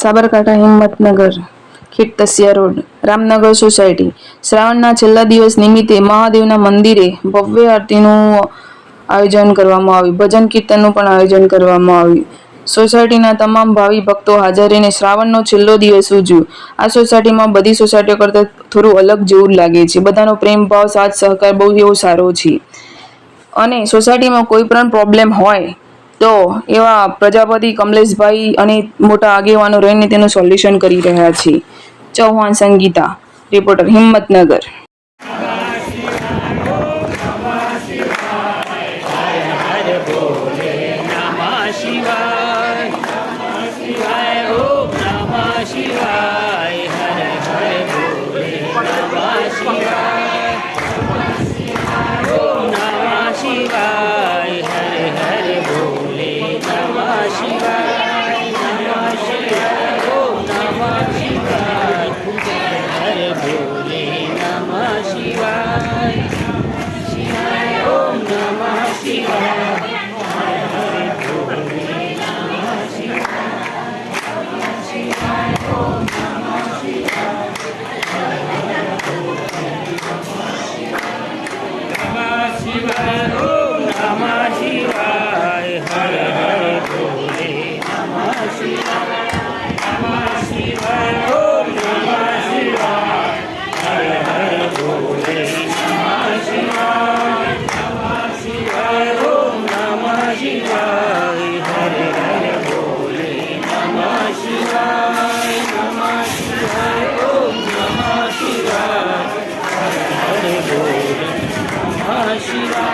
સાબરકાંઠા હિંમતનગર ખીટતસિયા road, Ramnagar society. શ્રાવણના છેલ્લા દિવસ નિમિત્તે મહાદેવના મંદિરે ભવ્ય આરતીનું આયોજન કરવામાં આવ્યું. ભજન કીર્તનનું પણ આયોજન કરવામાં આવ્યું. સોસાયટીના તમામ ભાવિ ભક્તો હાજર રહીને શ્રાવણનો છેલ્લો દિવસ ઉજવ્યો. આ સોસાયટીમાં બધી સોસાયટીઓ કરતાં થોડું અલગ જેવું લાગે છે. બધાનો પ્રેમ ભાવ, સાથ, સહકાર બહુ એવો સારો છે. અને સોસાયટીમાં કોઈ પણ પ્રોબ્લેમ હોય તો એવા પ્રજાપતિ કમલેશભાઈ અને મોટા આગેવાનો રહીને તેનું સોલ્યુશન કરી રહ્યા છે. ચૌહાણ સંગીતા, રિપોર્ટર હિંમતનગર. શિવાય શિવાય Shiva.